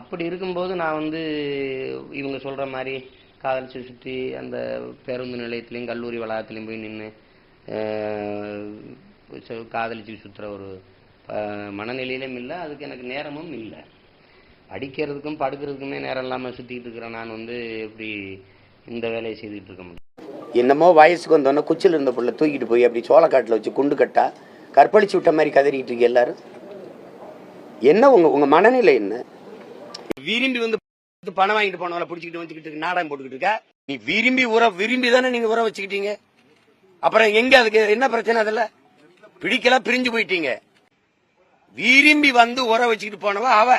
அப்படி இருக்கும்போது நான் வந்து இவங்க சொல்கிற மாதிரி காதலிச்சு சுற்றி அந்த பேருந்து நிலையத்திலையும் கல்லூரி வளாகத்துலேயும் போய் நின்று காதலிச்சு சுற்றுற ஒரு மனநிலையிலும் இல்லை. அதுக்கு எனக்கு நேரமும் இல்லை. படிக்கிறதுக்கும் படுக்கிறதுக்குமே நேரம் இல்லாமல் சுற்றிக்கிட்டு இருக்கிறேன் நான் வந்து எப்படி இந்த வேலையை செய்துக்கிட்டு இருக்க முடியும். என்னமோ வயசுக்கு வந்தோடனே குச்சில் இருந்த பிள்ளை தூக்கிட்டு போய் அப்படி சோளக்காட்டில் வச்சு குண்டு கட்டா கற்பழிச்சு விட்ட மாதிரி கதறிட்டு இருக்கு எல்லாரும். என்ன உங்கள் உங்கள் மனநிலை என்ன? விரும்பி வந்து பணம் வாங்கிட்டு போனவங்கள பிடிச்சிக்கிட்டு வந்துக்கிட்டு இருக்கு, நாடகம் போட்டுக்கிட்டு இருக்க. நீ விரும்பி உற விரும்பி தானே நீங்க உற வச்சுக்கிட்டீங்க. அப்புறம் எங்க அதுக்கு என்ன பிரச்சனை அதுல? பிடிக்கல பிரிஞ்சு போயிட்டீங்க. விரும்பி வந்து உற வச்சுக்கிட்டு போனவ அவ.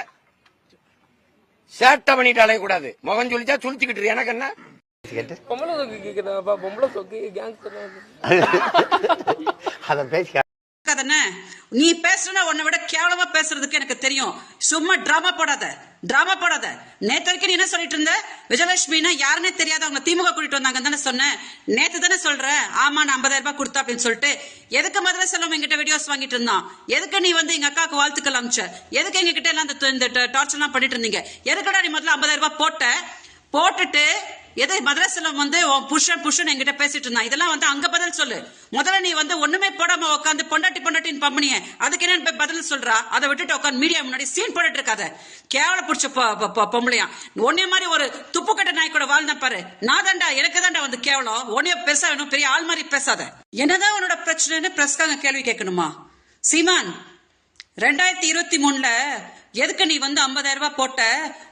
சேட்டை பண்ணிட்டு அலையக்கூடாது முகம் சொல்லிச்சா சுழிச்சுக்கிட்டு. எனக்கு என்ன? அதை பேசி தானே நீ பேசுறனா உன்னை விட கேவலமா பேசுறதுக்கு எனக்கு தெரியும். சும்மா டிராமா போடாத. டிராமா போடாத. நேத்து வரைக்கும் நீ என்ன சொல்லிட்டு இருந்த? விஜயலட்சுமினா யாருன்னே தெரியாத அவங்க திமுக கூட்டிட்டு வந்தாங்க தானே சொன்னேன் நேத்து தானே சொல்ற. ஆமா நான் ஐம்பதாயிரம் ரூபாய் கொடுத்தா அப்படின்னு சொல்லிட்டு. எதுக்கு மதுரை செல்வம் எங்கிட்ட வீடியோஸ் வாங்கிட்டு இருந்தான்? எதுக்கு நீ வந்து எங்க அக்காவுக்கு வாழ்த்துக்கள் அமிச்ச எதுக்கு எங்க கிட்ட எல்லாம் இந்த- டார்ச்சர் எல்லாம் பண்ணிட்டு இருந்தீங்க? எதுக்கடா நீ முதல்ல ஐம்பதாயிரம் ரூபாய் போட்ட? போட்டுட்டு எதை மதுரை வந்து புஷன் புஷன் என்கிட்ட பேசிட்டு இருந்தான். இதெல்லாம் வந்து அங்க பதில் சொல்லு. முதல்ல நீ வந்து ஒண்ணுமே போடாம உட்காந்து பொண்டாட்டி பொண்டாட்டின்னு பம்பனிய. அதுக்கு என்ன போய் பதில் சொல்றா? அதை விட்டுட்டு உட்காந்து மீடியா முன்னாடி சீன் போட்டுட்டு இருக்காத. கேவல புடிச்ச பொம்பளையா. ஒன்னே மாதிரி ஒரு துப்புக்கட்ட நாய் கூட வாழ்ந்த பாரு. நான் தாண்டா எனக்கு தாண்டா வந்து கேவலம். உன்னைய பேச வேணும் பெரிய ஆள் மாதிரி பேசாத. என்னதான் உன்னோட பிரச்சனைன்னு பிரஸ்காங்க கேள்வி கேட்கணுமா? சீமான் ரெண்டாயிரத்தி இருபத்தி மூணுல எதுக்கு நீ வந்து 50000 ரூபாய் போட்ட?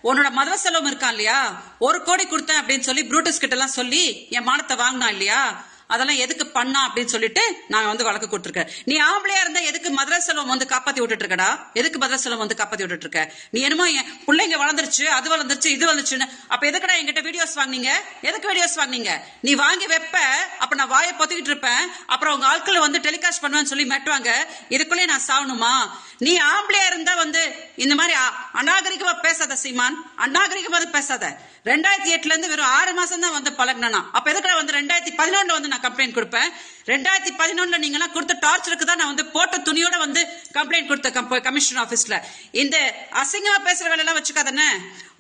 உன்னோட மத செலவும் இருக்கான் இல்லையா? ஒரு கோடி கொடுத்தேன் அப்படின்னு சொல்லி ப்ரூட்டஸ் கிட்ட எல்லாம் சொல்லி என் மானத்தை வாங்கினான் இல்லையா? அதெல்லாம் எதுக்கு பண்ணா அப்படின்னு சொல்லிட்டு நான் வந்து வழக்கு கொடுத்துருக்கேன். நீ ஆம்பளையா இருந்தா எதுக்கு மதுரை செல்வம் வந்து காப்பாத்தி விட்டுட்டு இருக்கடா எதுக்கு மதுரை செல்வம் வந்து காப்பாத்தி விட்டுட்டு இருக்க நீ என்னமோ என் பிள்ளைங்க வளர்ந்துருச்சு அது வளர்ந்துருச்சு இது வந்துச்சுன்னு அப்ப எதுக்குடா என்கிட்ட வீடியோஸ் வாங்கினீங்க? எதுக்கு வீடியோஸ் வாங்கினீங்க? நீ வாங்கி வைப்ப அப்ப நான் வாயை பொத்திக்கிட்டு இருப்பேன். அப்புறம் உங்க ஆட்கள் வந்து டெலிகாஸ்ட் பண்ணுவேன்னு சொல்லி மெட்டுவாங்க இதுக்குள்ளே நான் சாகணுமா நீ ஆம்பளையா இருந்தா வந்து இந்த மாதிரி அ- அநாகரிகமா பேசாத சீமான். அநாகரிகமா பேசாத. ரெண்டாயிரத்தி எட்டுல இருந்து வெறும் ஆறு மாசம் தான் வந்து பழகினா அப்ப எதுக்கு வந்து ரெண்டாயிரத்தி பதினொன்னுல வந்து நான் கம்ப்ளைண்ட் கொடுப்பேன்? ரெண்டாயிரத்தி பதினொன்னுல நீங்க எல்லாம் கொடுத்த டார்ச்சருக்கு தான் நான் வந்து போட்ட துணியோட வந்து கம்ப்ளைண்ட் கொடுத்த கமிஷன் ஆபீஸ்ல இந்த அசிங்கமா பேசுற வேலை எல்லாம் வச்சுக்காதானே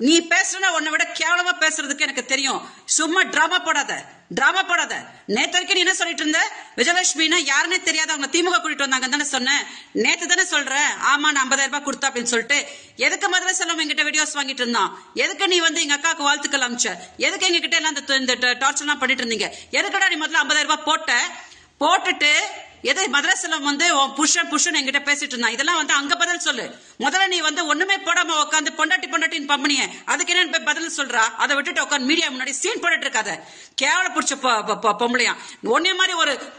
நீ பேசுறனா உன்னை விட கேவலமா பேசுறதுக்கு எனக்கு தெரியும். சும்மா டிராமா போடாத. டிராமா போடாத. நேத்து வரைக்கும் நீ என்ன சொல்லிட்டு இருந்த? விஜயலட்சுமினா யாருன்னே தெரியாத அவங்க திமுக கூட்டிட்டு வந்தாங்க தானே சொன்னேன். நேத்து தானே சொல்றேன். ஆமா நான் 50000 ரூபாய் கொடுத்தா அப்படின்னு சொல்லிட்டு. எதுக்கு மதுரை செல்வம் எங்கிட்ட வீடியோஸ் வாங்கிட்டு இருந்தான்? எதுக்கு நீ வந்து எங்க அக்காவுக்கு வாழ்த்துக்கள் அமிச்ச எதுக்கு எங்க கிட்ட எல்லாம் இந்த- டார்ச்சர்லாம் பண்ணிட்டு இருந்தீங்க? எதுக்கடா நீ முதல்ல 50000 ரூபாய் போட்ட? போட்டுட்டு எது மதுரை வந்து புஷன் புஷன் எங்கிட்ட பேசிட்டு இருந்தான். இதெல்லாம் வந்து அங்க பதில் சொல்லு. முதல்ல நீ வந்து ஒண்ணுமே போடாம உட்காந்து பொண்டாட்டி பொண்டாட்டின்னு பம்பனிய. அதுக்கு என்ன பதில் சொல்றா? அதை விட்டுட்டு உட்காந்து மீடியா முன்னாடி சீன் போட்டுட்டு இருக்காத. கேவல புடிச்ச பொம்பளையா ஒன்னே மாதிரி ஒரு